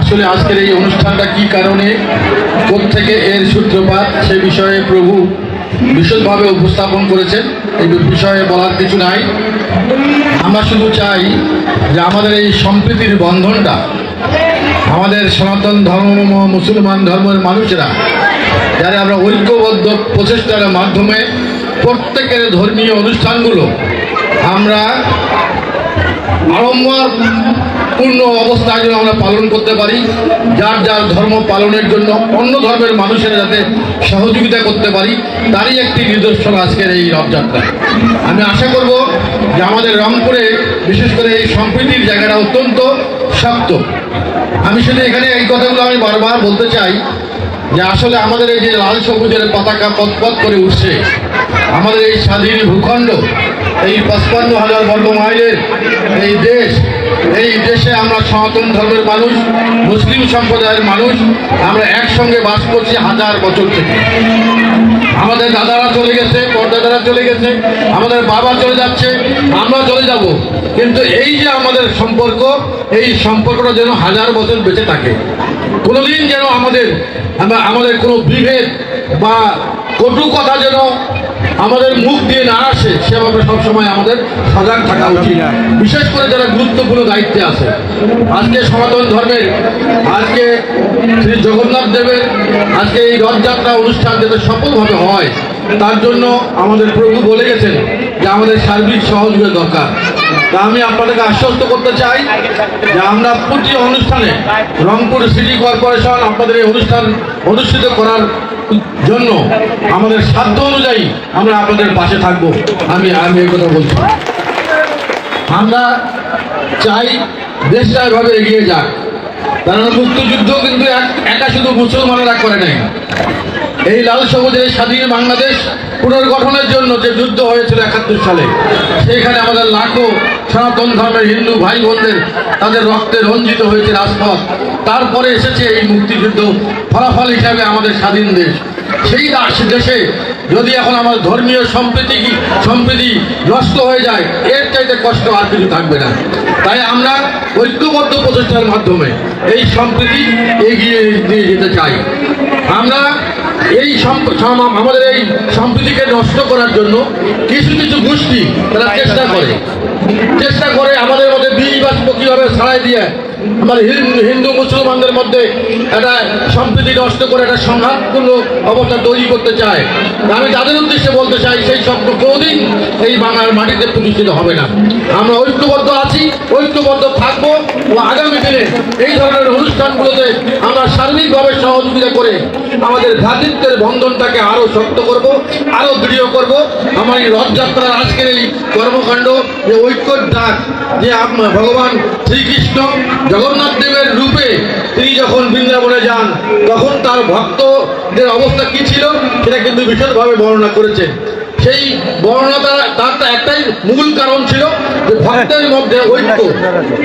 আসলে আজকের এই অনুষ্ঠানটা কি কারণে থেকে এর সূত্রপাত সে বিষয়ে প্রভু বিশদভাবে উপস্থাপন করেছেন, এই বিষয়ে বলার কিছু নাই। আমরা শুধু চাই যে আমাদের এই সম্প্রীতির বন্ধনটা, আমাদের সনাতন ধর্ম মুসলমান ধর্মের মানুষেরা, যারা আমরা ঐক্যবদ্ধ প্রচেষ্টার মাধ্যমে প্রত্যেকের ধর্মীয় অনুষ্ঠানগুলো আমরা আড়ম্বর পূর্ণ অবস্থায় যেন আমরা পালন করতে পারি। যার যার ধর্ম পালনের জন্য অন্য ধর্মের মানুষেরা যাতে সহযোগিতা করতে পারি, তারই একটি নিদর্শন আজকের এই রথযাত্রা। আমি আশা করব যে আমাদের রংপুরে, বিশেষ করে এই সম্প্রীতির জায়গাটা অত্যন্ত শক্ত। আমি শুধু এখানে এই কথাগুলো আমি বারবার বলতে চাই যে আসলে আমাদের এই যে লাল সবুজের পতাকা পথপথ করে উঠছে, আমাদের এই স্বাধীন ভূখণ্ড, এই পঁচপান্ন হাজার বর্গ মাইলের এই দেশ এই দেশে আমরা সনাতন ধর্মের মানুষ, মুসলিম সম্প্রদায়ের মানুষ, আমরা একসঙ্গে বাস করছি হাজার বছর থেকে। আমাদের দাদারা চলে গেছে, পরদাদারা চলে গেছে, আমাদের বাবা চলে যাচ্ছে, আমরা চলে যাব। কিন্তু এই যে আমাদের সম্পর্ক, এই সম্পর্কটা যেন হাজার বছর বেঁচে থাকে। কোনোদিন যেন আমাদের আমাদের কোনো বিভেদ বা কটু কথা যেন আমাদের মুখ দিয়ে না আসে সেভাবে সবসময় আমাদের সজাগ থাকা উচিত। বিশেষ করে যারা গুরুত্বপূর্ণ দায়িত্বে আছে। আজকে সনাতন ধর্মের আজকে শ্রী জগন্নাথ দেবের আজকে এই রথযাত্রা অনুষ্ঠান যাতে সফলভাবে হয় তার জন্য আমাদের প্রভু বলে গেছেন যে আমাদের সার্বিক সহযোগিতা দরকার। তা আমি আপনাদেরকে আশ্বস্ত করতে চাই যে আমরা প্রতি অনুষ্ঠানে রংপুর সিটি কর্পোরেশন আপনাদের এই অনুষ্ঠান অনুষ্ঠিত করার জন্য আমাদের সাধ্য অনুযায়ী আমরা আপনাদের পাশে থাকব। আমি আমি এই কথা বলছি। আমরা চাই দেশটা এভাবে এগিয়ে যাক। কারণ মুক্তিযুদ্ধ কিন্তু এক- শুধু মুসলমানেরা করে নাই। এই লাল সবুজের স্বাধীন বাংলাদেশ পুনর্গঠনের জন্য যে যুদ্ধ হয়েছিল একাত্তর সালে সেইখানে আমাদের লাখো সনাতন ধর্মের হিন্দু ভাই বোনদের তাদের রক্তে রঞ্জিত হয়েছে রাজপথ। তারপরে এসেছে এই মুক্তিযুদ্ধ ফলাফল হিসাবে আমাদের স্বাধীন দেশ। সেই দেশে যদি এখন আমার ধর্মীয় সম্প্রীতি সম্প্রীতি নষ্ট হয়ে যায়, এর চাইতে কষ্ট আর কিছু থাকবে না। তাই আমরা ঐক্যবদ্ধ প্রচেষ্টার মাধ্যমে এই সম্প্রীতি এগিয়ে নিয়ে যেতে চাই। আমরা এই আমাদের এই সম্প্রীতিকে নষ্ট করার জন্য কিছু কিছু গোষ্ঠী তারা চেষ্টা করে। চেষ্টা করে আমাদের মধ্যে বীজ বাষ্প কীভাবে ছাড়াই দিয়ে আমার হিন্দু মুসলমানদের মধ্যে একটা সম্প্রীতি নষ্ট করে একটা সংঘাতপূর্ণ অবস্থা তৈরি করতে চায়। আমি তাদের উদ্দেশ্যে বলতে চাই, সেই স্বপ্ন কোনোদিন এই বাংলার মাটিতে প্রতিষ্ঠিত হবে না। আমরা ঐক্যবদ্ধ আছি, ঐক্যবদ্ধ থাকব ও আগামী দিনে এই ধরনের অনুষ্ঠানগুলোতে আমরা সার্বিকভাবে সহযোগিতা করে আমাদের ভ্রাতৃত্বের বন্ধনটাকে আরও শক্ত করব, আরও দৃঢ় করব। আমার এই রথযাত্রার আজকের এই কর্মকাণ্ড, যে ঐক্যর ডাক, যে ভগবান শ্রীকৃষ্ণ জগন্নাথ দেবের রূপে তিনি যখন বৃন্দাবনে যান, তখন তার ভক্তদের অবস্থা কি ছিল সেটা কিন্তু বিশদভাবে বর্ণনা করেছেন। সেই বর্ণনা তার- তার একটাই মূল কারণ ছিল যে ভক্তের মধ্যে ঐক্য।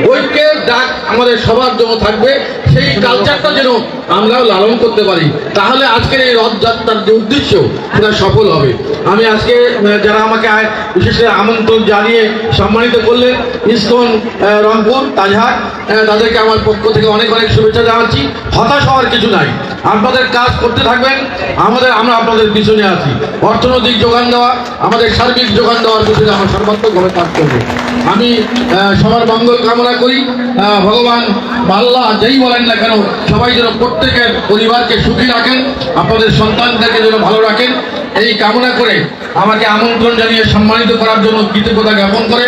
ঐক্যের ডাক আমাদের সবার জন্য থাকবে, সেই কালচারটা যেন আমরাও লালন করতে পারি। তাহলে আজকের এই রথযাত্রার যে উদ্দেশ্য, সেটা সফল হবে। আমি আজকে যারা আমাকে বিশেষ করে আমন্ত্রণ জানিয়ে সম্মানিত করলেন ইসকন রংপুর, তাজহাট তাদেরকে আমার পক্ষ থেকে অনেক অনেক শুভেচ্ছা জানাচ্ছি। হতাশ হওয়ার কিছু নাই। আপনাদের কাজ করতে থাকবেন। আমাদের, আমরা আপনাদের পিছনে আছি। অর্থনৈতিক যোগান দেওয়া, আমাদের সার্বিক যোগান দেওয়ার পিছনে আমরা সর্বাত্মকভাবে কাজ করব। আমি সবার মঙ্গল কামনা করি। ভগবান আল্লাহ যেই বলেন না কেন, সবাই যেন প্রত্যেকের পরিবারকে সুখী রাখেন, আপনাদের সন্তানদেরকে যেন ভালো রাখেন। এই কামনা করে আমাকে আমন্ত্রণ জানিয়ে সম্মানিত করার জন্য কৃতজ্ঞতা জ্ঞাপন করে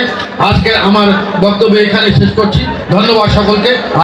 আজকে আমার বক্তব্য এখানে শেষ করছি। ধন্যবাদ সকলকে।